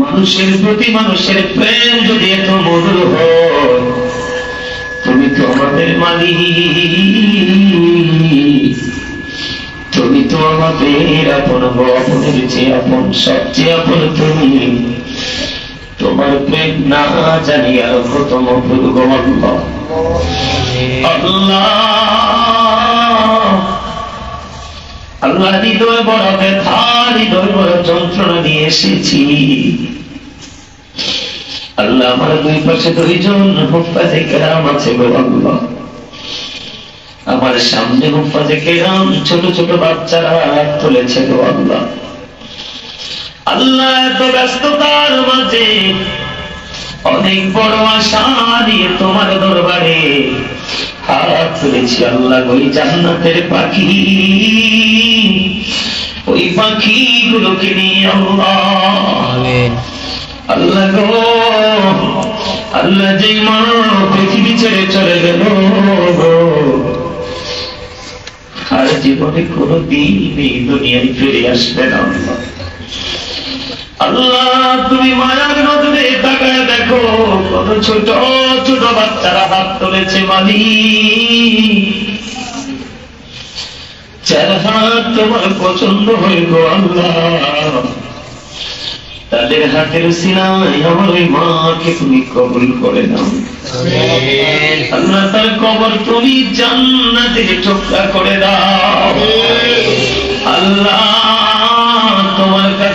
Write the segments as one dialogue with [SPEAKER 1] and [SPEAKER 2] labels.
[SPEAKER 1] মানুষের প্রতি মানুষের প্রেম যদি এত মধুর তুমি তো আমাদের মালিক। তুমি তো আমাদের আপন আপনের চেয়ে আপন, সবচেয়ে আপন তুমি। তোমার প্রেম না জানি আর কত মধুর আল্লাহ। আল্লাহ হৃদয় হৃদয় যন্ত্রণা এসেছি। আল্লাহ আমার দুই পাশে দুইজন কেরাম আছে আমার সামনে হুফাজে কেরাম ছোট ছোট বাচ্চারা হাত তুলেছে গো আল্লাহ। আল্লাহ এত ব্যস্ততার মাঝে অনেক বড় আশা নিয়ে তোমার দরবারে আল্লাহ ওই জান্নাতের পাখি। ওই পাখিগুলোকে নিয়ে আল্লাহ। আল্লাহ গো আল্লাহ যে মা পৃথিবী ছেড়ে চলে গেল আর জীবনে কোনো দিন এই দুনিয়ায় ফিরে আসবে না আল্লাহ। আল্লাহ তুমি মায়ার নজরে তাকায় দেখো কত ছোট ছোট বাচ্চারা হাত তুলেছে মালি চার হাত তোমার পছন্দ হয়ে গো আল্লাহ। তাদের হাতের সিনাই আমার ওই মাকে তুমি কবুল করে দাও আল্লাহ তার কবর তুমি করে দাও। আল্লাহ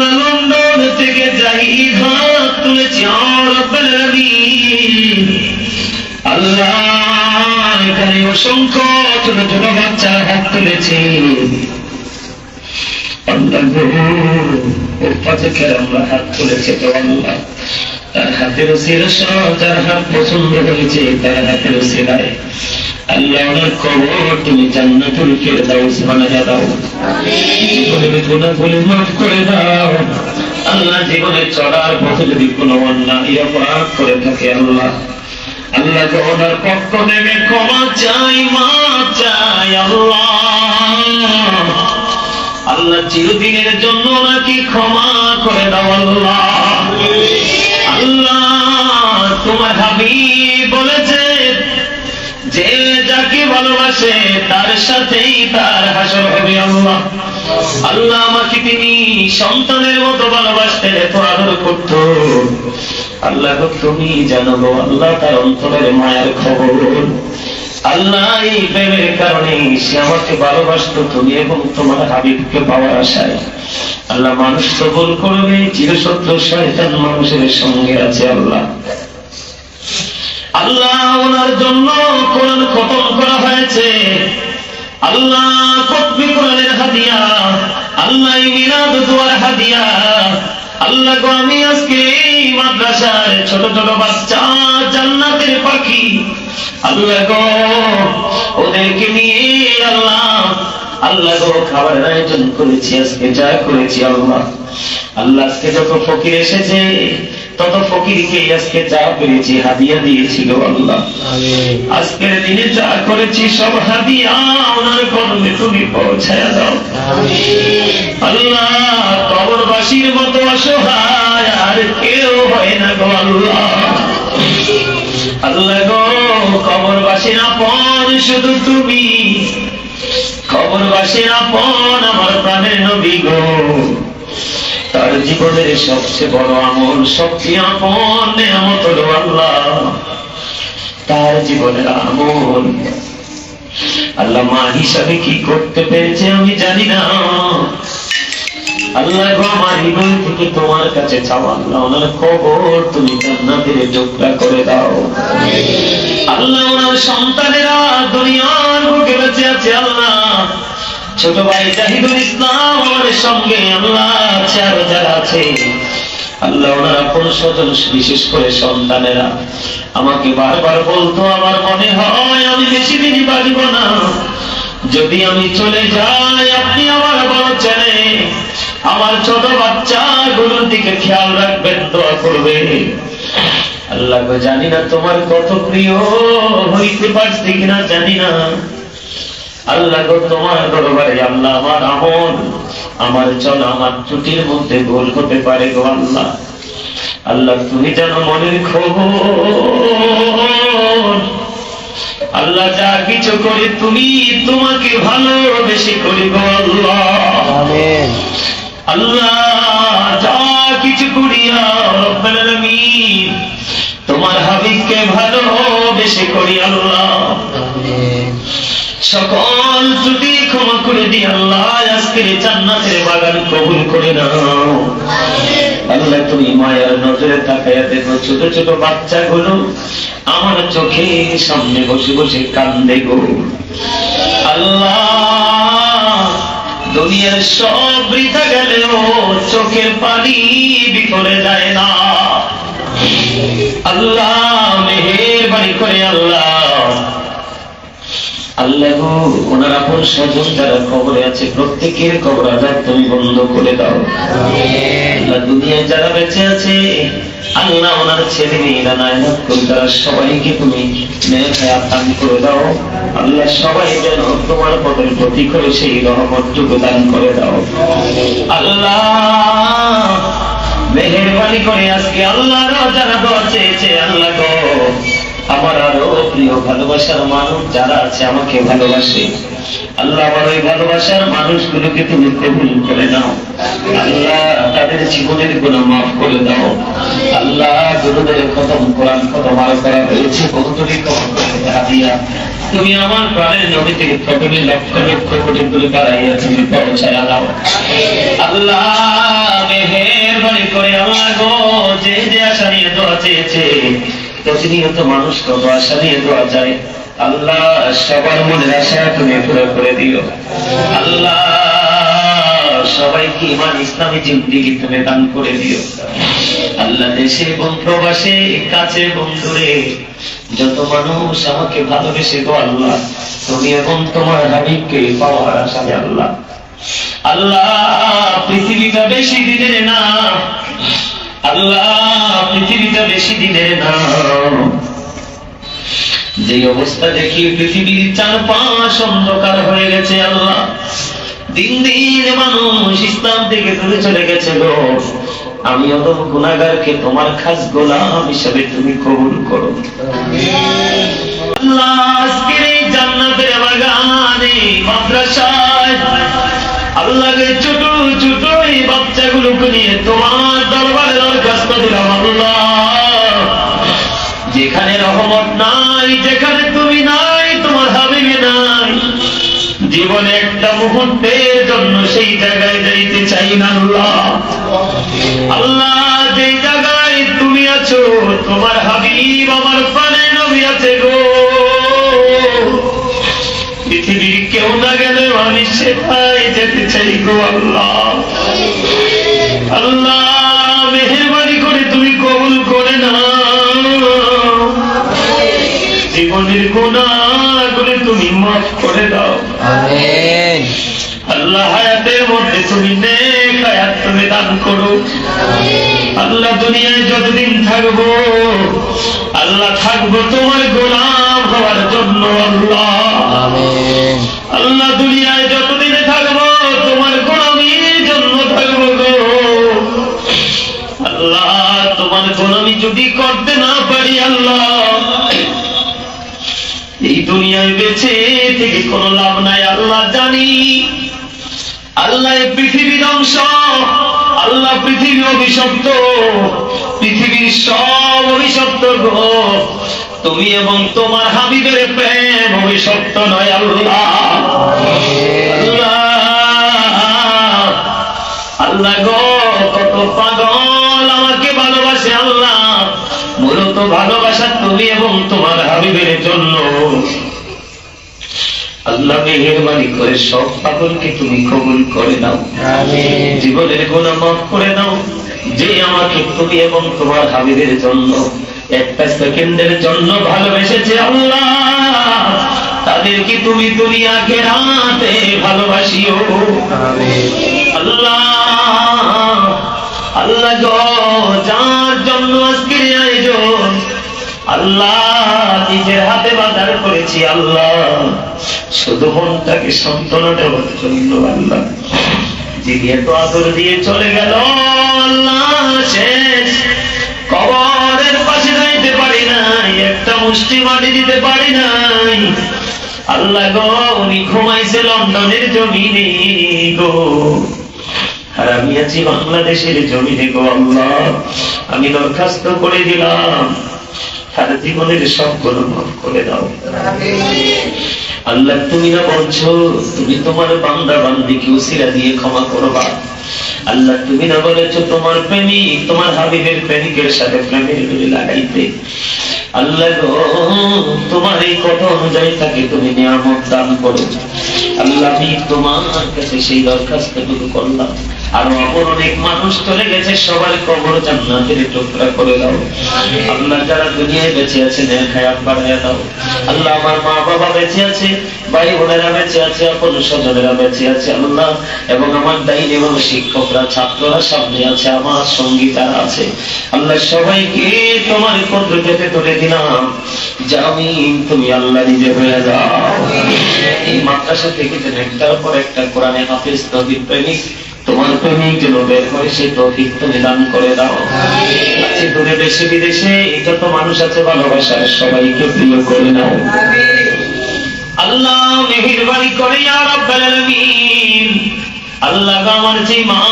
[SPEAKER 1] লন্ডন থেকে যাই হাত তুলেছি আল্লাহ, এখানে অসংখ্য ছোট ছোট বাচ্চা হাত তুলেছে। তো আল্লাহ, তার হাতের সিরা সব যার হাত পছন্দ হয়েছে, তার হাতের সিরায় আল্লাহ কবর তুমি জান্নাতুল ফেরদাউস বানায়া দাও। জীবনের মাফ করে দাও। আল্লাহ জীবনে চলার পথে যদি কোনো অন্যায় করে থাকে আল্লাহ আল্লাহ পক্ষ ক্ষমা চাই মা চাই আল্লাহ। আল্লাহ চিরদিনের জন্য নাকি ক্ষমা করে দাও আল্লাহ। আল্লাহ, তোমার হাবিব বলেছে যে যাকে ভালোবাসে তার সাথেই তার হাসর হবে আল্লাহ। আল্লাহ আমাকে তিনি সন্তানের মতো ভালোবাসতেন এত আদর করত। আল্লাহ তুমি জানো আল্লাহ তার অন্তরের মায়ের খবর। আল্লাহ এই প্রেমের কারণে সে আমাকে ভালোবাসতো তুমি এবং তোমার হাবিবকে পাওয়ার আশায়। আল্লাহ মানুষ তো ভুল করবে চিরসত্য শয়তান মানুষের সঙ্গে আছে আল্লাহ। আল্লাহ ওনার জন্য কোরআন খতম করা হয়েছে। আল্লাহ কতবি কোরআনের হাদিয়া, আল্লাহ মিলাদ দোয়ার হাদিয়া। আল্লাহ গো, আমি আজকে এই মাদ্রাসায় ছোট ছোট বাচ্চা জান্নাতের পাখি। আল্লাহ গো, ওদেরকে নিয়ে আল্লাহ আল্লাহ গো খাবারের আয়োজন করেছি, আজকে যা করেছি আল্লাহ। আল্লাহ আজকে যত ফকির এসেছে তত ফকিরকে আজকে যা পেরেছি হাদিয়া দিয়েছি গো আল্লাহ আজকের দিনে যা করেছি সব হাদিয়া ওনার কর্মে তুমি পৌঁছায় দাও। আল্লাহ কবরবাসীর মতো অসহায় আর কেউ হয় না গো আল্লাহ। আল্লাহ গো কবরবাসীর আপন শুধু তুমি। কবরবাসীর আপন আমার প্রাণের নবী গো। তার জীবনের সবচেয়ে বড় আমল সবচেয়ে আপন নেয়ামত হলো আল্লাহ। তার জীবনের আমল। আল্লাহ মা হিসাবে কি করতে পেরেছে আমি জানি না। আল্লাহ গো আমার হৃদয় থেকে তোমার কাছে চাও আল্লাহ ওনার খবর তুমি জান্নাতের যোগটা করে দাও। আল্লাহ ওনার সন্তানেরা দুনিয়ার বুকে বেঁচে আছে আল্লাহ। ছোট ভাই জাহিদুল ইসলাম আমাদের সঙ্গে, আল্লাহ আরও যারা আছে, আল্লাহ ওনারা কোন স্বজন বিশেষ করে সন্তানেরা। আমাকে বারবার বলতো, আমার মনে হয় আমি বেশি দিনই বাঁচব না। যদি আমি চলে যাই, আপনি আমার বড় ছেলে। আমার ছোট বাচ্চাগুলোর দিকে খেয়াল রাখবেন, দোয়া করবে। আল্লাহ জানি না তোমার কত প্রিয়, হইতে পারছি কিনা জানি না। আল্লাহ গো তোমার দরবারে আল্লাহ আমার আমল আমার চল আমার ত্রুটির মধ্যে ভুল হতে পারে গো আল্লাহ। আল্লাহ তুমি যেন মনের খবর আল্লাহ যা কিছু করি তুমি তোমাকে ভালোবেসে করি গো আল্লাহ। আল্লাহ যা কিছু করিয়া রব্বাল আলামিন তোমার হাবিবকে ভালোবেসে করি আল্লাহ।
[SPEAKER 2] আমিন।
[SPEAKER 1] সকল ত্রুটি ক্ষমা করে দি আল্লাহ আজকের জান্নাতের বাগান কবুল করে নাও। আল্লাহ তুমি মায়ের নজরে তাকাইয়া দেখো, ছোট ছোট বাচ্চাগুলো আমার চোখের সামনে বসে বসে কান্দে গো। আল্লাহ, দুনিয়ার সব বৃথা গেলেও চোখের পানি বিফলে যায় না। আল্লাহ, মেহেরবানি করে আল্লাহ ওনার আপন স্বজন যারা কবরে আছে প্রত্যেকের কবর আজাদ তুমি বন্ধ করে দাও। আল্লাহ দুনিয়ায় যারা বেঁচে আছে আল্লাহ ওনার ছেলে মেয়েরা নায়নাত করে তারা সবাইকে তুমি দান করে দাও। আল্লাহ সবাই যেন তোমার পদের প্রতি করে সেই রহমতটুকু দান করে দাও। আল্লাহ মেহেরবানি করে আজকে আল্লাহর যারা চেয়েছে আল্লাহ গো। আমার আরও প্রিয় ভালোবাসার মানুষ যারা আছে, আমাকে ভালোবাসে। আল্লাহ, আমার ওই ভালোবাসার মানুষগুলোকে তুমি কবুল করে নাও। আল্লাহ, তাদের জীবনের গুণ মাফ করে দাও। আল্লাহ, গুরুদের খতম কোরআন খতম আর করা হয়েছে করে হাদিয়া। তুমি আমার প্রাণের নদী থেকে প্রথমে লক্ষ লক্ষ কোটি করে বাড়াইয়া তুমি পৌঁছায় দাও। আল্লাহ, মেহেরবানি করে আল্লাহ গো, যে যে আশা নিয়ে দোয়া চেয়েছে প্রতিনিয়ত মানুষ কত আশা নিয়ে দোয়া চায় আল্লাহ সবার মনের আশা তুমি পুরো করে দিও। আল্লাহ সবাইকে ইমান ইসলামী জিন্দিগি তুমি দান করে দিও। আল্লাহ দেশে এবং প্রবাসে, কাছে দূরে, যত মানুষ আমাকে ভালোবেসে গো আল্লাহ, তুমি এবং তোমার হাবিবকে পাওয়ার আশায় আল্লাহ। আল্লাহ, পৃথিবীটা বেশি দিনের না পৃথিবীটা বেশি দিনের না। যে অবস্থা দেখি পৃথিবীর চারপাশ অন্ধকার হয়ে গেছে আল্লাহ। দিন দিন মানুষ ইসলাম থেকে দূরে চলে গেছে গো। আমি অত গুণাগারকে তোমার খাস গোলাম হিসাবে তুমি কবুল করো। আল্লাহ জান্নাতের বাগানে মাদ্রাসায় আল্লাহকে ছোট ছোট এই বাচ্চাগুলোকে নিয়ে তোমার দরবারে দরখাস্ত দিলাম আল্লাহ। যেখানে রহমত নাই, যেখানে তুমি নাই, তোমার হাবিবে নাই। জীবনে একটা মুহূর্তের জন্য সেই জায়গায় যাইতে চাই না আল্লাহ। আল্লাহ যে জায়গায় তুমি আছো, তোমার হাবিব আমার প্রাণে নবী আছে গো। না গেলেও আমি সেটাই যেতে চাই গো আল্লাহ। আল্লাহ মেহরবানি করে তুমি কবুল করে না জীবনের করে তুমি মাফ করে দাও। আল্লাহ হায়াতের মধ্যে তুমি নেক হায়াত তুমি দান করো। আল্লাহ দুনিয়ায় যতদিন থাকব আল্লাহ থাকব তোমার গোলাম হওয়ার জন্য আল্লাহ। আল্লাহ দুনিয়ায় যতদিন থাকব তোমার গোলামির জন্য থাকব গো। আল্লাহ তোমার গোলামি যদি করতে না পারি আল্লাহ এই দুনিয়ায় বেঁচে থেকে কোনো লাভ নাই আল্লাহ জানি। আল্লাহ পৃথিবী ধ্বংস আল্লাহ পৃথিবী অভিশপ্ত। পৃথিবীর সব অভিশপ্ত গো তুমি এবং তোমার হাবিবের প্রেম অভিশপ্ত নয় আল্লাহ। আল্লাহ। গো কত পাগল আমাকে ভালোবাসে আল্লাহ। মূলত ভালোবাসা তুমি এবং তোমার হাবিবের জন্য। আল্লাহ মেহেরবানি করে সব পাগলকে তুমি কবুল করে নাও। জীবনের গুণা মাফ করে দাও যে আমাকে তুমি এবং তোমার হাবিবের জন্য একটা সেকেন্ডের জন্য ভালোবেসেছে আল্লাহ। তাদেরকে তুমি দুনিয়াকে রাতে ভালোবাসিও। আল্লাহ। আল্লাহ গো যার জন্য আজকের আয়োজন আল্লাহ নিজের হাতে বাজার করেছি আল্লাহ। শুধু মনটাকে দেওয়ার জন্য আল্লাহ। যিনি এত দিয়ে চলে গেল শেষ। কবরের পাশে যাইতে পারি নাই, একটা মুষ্টি মাটি দিতে পারি নাই। আল্লাহ গো, উনি ঘুমাইছে লন্ডনের জমিনে গো। আর আমি আছি বাংলাদেশের জমিনে গো, আল্লাহ। আমি দরখাস্ত করে দিলাম। তার জীবনের সব গুণ করে দাও। আল্লাহ, তুমি না বলছো, তুমি তোমার বান্দা বান্দিকে উসিরা দিয়ে ক্ষমা করবা। আল্লাহ, তুমি না বলেছ তোমার প্রেমিক, তোমার হাবিবের প্রেমিকের সাথে প্রেমের গুলি লাগাইতে। আল্লাহ তোমার এই কথা অনুযায়ী তাকে তুমি নিয়ামত দান করো। আল্লাহ তোমার কাছে সেই দরখাস্ত করলাম। আর অপর অনেক মানুষ চলে গেছে কবর জান্নাতের টুকরা করে দাও। যারা দুনিয়ায় বেঁচে খায়াত বাড়াইয়া দাও। আল্লাহ আমার মা বাবা বেঁচে আছে, ভাই বোনেরা বেঁচে আছে স্বজনেরা বেঁচে আছে, আল্লাহ। এবং আমার এবং শিক্ষকরা, ছাত্ররা সামনে আছে, আমার সঙ্গী তারা আছে। আল্লাহ সবাইকে তোমার পদ্ধতিতে তুলে দিলাম। জামিন তুমি আল্লাহ নিজে হয়ে যাও। এই মাদ্রাসা থেকে একটার পর একটা কোরআনে হাফিজ নবীর প্রেমিক তোমার প্রেমিক যেন বের করে সেই তৌফিক তুমি দান করে দাও। আছে দূরে দেশে, বিদেশে যত মানুষ আছে, ভালোবাসার সবাইকে প্রিয় করে নাও। আল্লাহ মেহেরবানি করে আল্লাহ আমার যে মা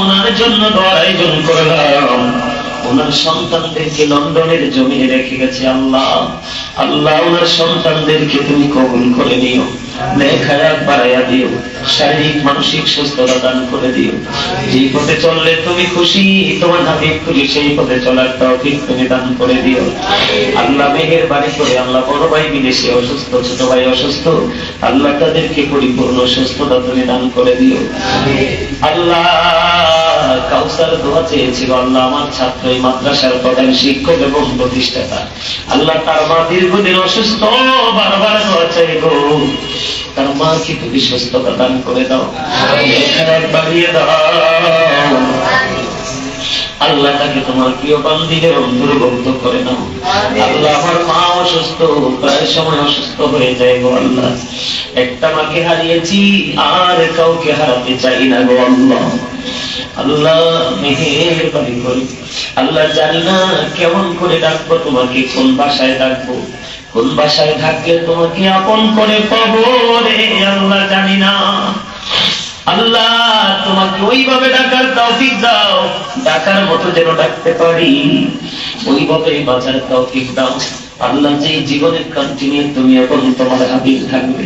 [SPEAKER 1] ওনার জন্য দোয়ার আয়োজন করলাম ওনার সন্তানদেরকে লন্ডনের জমিনে রেখে গেছে আল্লাহ। আল্লাহ, ওনার সন্তানদেরকে তুমি কবুল করে নিও। বাড়ি করে, আল্লাহ বড় ভাই বিদেশে অসুস্থ, ছোট ভাই অসুস্থ, আল্লাহ তাদেরকে পরিপূর্ণ সুস্থতা তুমি দান করে দিও। আল্লাহ কাউসার দোয়া চেয়েছিল। আল্লাহ আমার ছাত্র এই মাদ্রাসার প্রধান শিক্ষক এবং প্রতিষ্ঠাতা। আল্লাহ তার মা দীর্ঘদিন অসুস্থ বারবার দোয়া চাই গো। তার মাকে তুমি সুস্থতা দান করে দাও। বাড়িয়ে দাও। আল্লাহ তাকে তোমার প্রিয় বান্দিদের অন্তর্ভুক্ত করে নাও। আল্লাহ আমার মা অসুস্থ প্রায় সময় অসুস্থ হয়ে যায় গো আল্লাহ। একটা মাকে হারিয়েছি আর কাউকে হারাতে চাই না গো আল্লাহ। আল্লাহ তোমাকে কোন করে পাবো রে, আল্লাহ জানি আল্লাহ, তোমাকে ওইভাবে ডাকার তৌফিক দাও। ডাকার মতো যেন ডাকতে পারি ওইভাবে বাঁচার তৌফিক দাও। আল্লাহ যে জীবনের কন্টিনিউ তুমি এবং তোমার হাবিব থাকবে।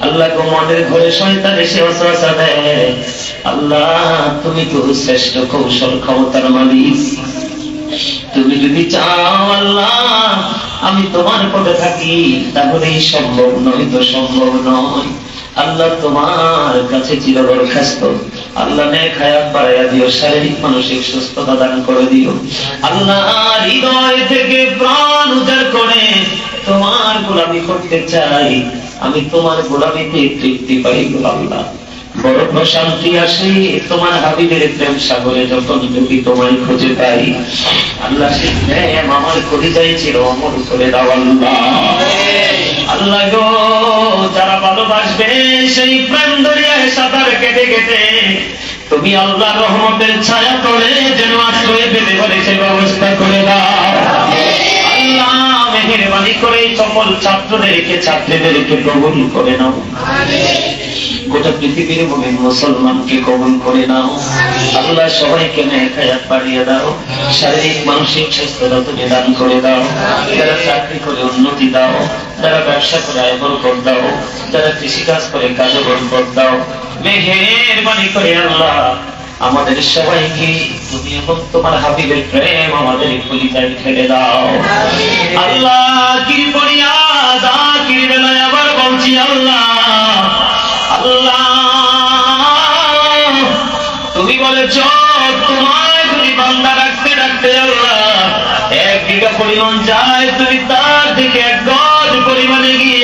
[SPEAKER 1] আল্লাহ মনের ঘরে শয়তান এসে ওসওয়াসা দেয়। আল্লাহ, তুমি তো শ্রেষ্ঠ কৌশল ক্ষমতার মালিক। তুমি যদি চাও আল্লাহ, আমি তোমার পথে থাকি, তাহলেই সম্ভব নয় তো সম্ভব নয়। আল্লাহ তোমার কাছে চির দরখাস্ত আল্লাহ নেক হায়াত বাড়াইয়া দিও, শারীরিক মানসিক সুস্থতা দান করে দিও। আল্লাহ হৃদয় থেকে প্রাণ উজাড় করে তোমার গোলামি করতে চাই। আমি তোমার গোলামিতে তৃপ্তি পাই আল্লাহ। বড় প্রশান্তি আসে তোমার হাবিবের প্রেম সাগরে যখন যদি তোমায় খুঁজে পাই। আল্লাহ সে প্রেম আমার কলিজায় চির অমর করে দাও আল্লাহ। আল্লাহ গো, যারা ভালোবাসবে সেই প্রেম দরিয়ায় সাঁতার কেটে কেটে, তুমি আল্লাহ রহমতের ছায়া করে যেন আশ্রয় পেতে পারে সে ব্যবস্থা করে দাও। আল্লাহ মেহেরবানি করে চপল ছাত্রদেরকে, ছাত্রীদেরকে কবুল করে নাও। গোটা পৃথিবীর ভূমি মুসলমানকে কবুল করে নাও। আল্লাহ সবাইকে নেখায়াত বাড়িয়ে দাও, শারীরিক, মানসিক স্বাস্থ্যতা তুমি দান করে দাও। যারা চাকরি করে উন্নতি দাও, যারা ব্যবসা করে আয় বরকত দাও, যারা কৃষিকাজ করে কাজে বরকত দাও। মেহেরবানি করে আল্লাহ, আমাদের সবাইকে তুমি এবং তোমার হাবিবের প্রেম আমাদের কলিতায় ফেলে দাও। আল্লাহ কি পরিমাণ যায় তুমি তার এক গজ পরিমাণে গিয়ে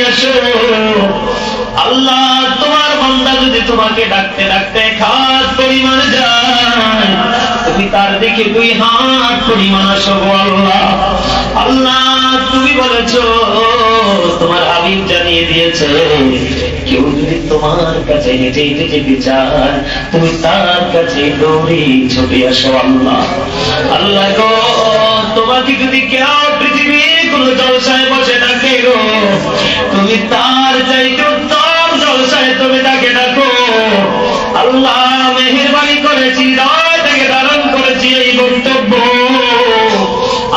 [SPEAKER 1] আল্লাহ, তোমার বান্দা যদি তোমাকে ডাকতে ডাকতে খাস পরিমাণ যায় তুমি তার দিকে দুই হাত পরিমাণ আসো আল্লাহ। আল্লাহ, তুমি বলেছ, তোমার হাবিব জানিয়ে দিয়েছে, কেউ যদি তোমার কাছে হেঁটে যেতে চায় তুমি তার কাছে দৌড়ে ছুটে আসো আল্লাহ। আল্লাহ গো তোমাকে যদি কেউ পৃথিবীর কোন জলসায় বসে ডাকে গো, তুমি তার চাইতে উত্তম জলসায় তুমি তাকে ডাকো। আল্লাহ মেহেরবানি করেছি, হৃদয় থেকে ধারণ করেছি এই বক্তব্য।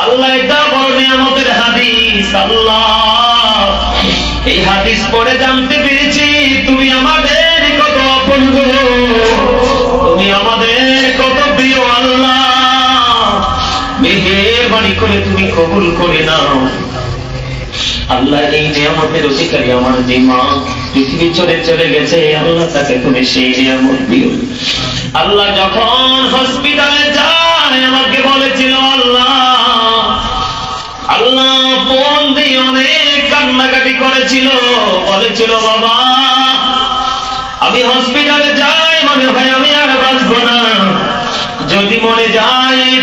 [SPEAKER 1] আল্লাহ এটা বড় নিয়ামতের হাদিস, আল্লাহ। এই হাদিস পড়ে জানতে পেরেছি, তুমি আমাদের কত আপন তুমি আমাদের কত করে তুমি কবুল করে নাও। আল্লাহ এই নিয়ামতের অধিকারী আমার যে মা পৃথিবী চলে চলে গেছে, আল্লাহ তাকে তুমি সেই নিয়ামত দিও। আল্লাহ যখন হসপিটালে যায়, আমাকে বলেছিল, আল্লাহ আল্লাহ ফোন দিয়ে অনেক কান্নাকাটি করেছিল। বলেছিল, বাবা, আমি হসপিটালে যাই, মনে হয় আমি আর বাঁচবো না। যদি মনে যাই এই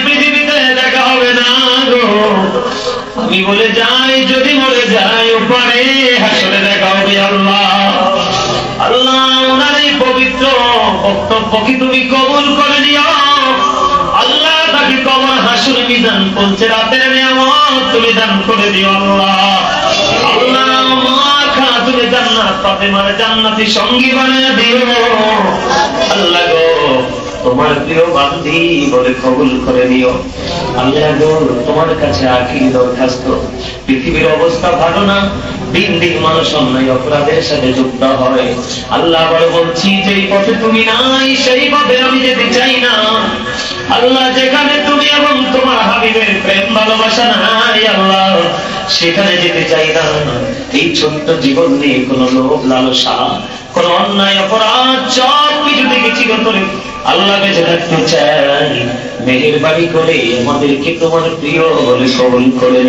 [SPEAKER 1] আমি বলে যাই, যদি মরে যাই ওপারে হাসলে দেখা হবে আল্লাহ। আল্লাহ ওনার এই পবিত্র বক্তব্য কি তুমি কবুল করে নিও? আল্লাহ তাকে কবর হাসুর বিধান বলছে, রাতের নিয়ামত তুমি দান করে দিও আল্লাহ। আল্লাহ তোমার প্রিয় বান্ধি বলে কবুল করে নিও। আল্লাহ তোমার কাছে আখির দরখাস্ত? পৃথিবীর অবস্থা ভালো না? দিন দিন মানুষ অন্যায় অপরাধের সাথে যুক্ত হয়। আল্লাহ বলে বলছি, যেই পথে তুমি নাই, সেই পথে আমি যেতে চাই না। আল্লাহ, যেখানে তুমি এবং তোমার হাবিবের প্রেম, ভালোবাসা নাই আল্লাহ, সেখানে যেতে চাই না। এই ছোট্ট জীবন নিয়ে কোনো লোভ, লালসা, কোন অন্যায়, অপরাধ সব কিছু থেকে চিরতরে আল্লাহ বেঁচে থাকতে চাই। মেহেরবানি করে আমাদেরকে তোমার প্রিয় বলে কবল করে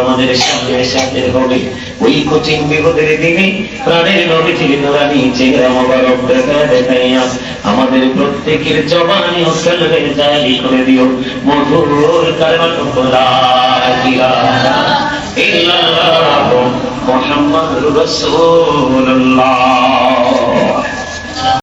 [SPEAKER 1] আমাদের ওই কঠিন রানী চেহারা মোবারক দেখাইয়া আমাদের প্রত্যেকের জবানি কলবে জারি করে দিও। মধুর কারণ লা ইলাহা ইল্লাল্লাহ। মুহাম্মাদুর রাসূলুল্লাহ।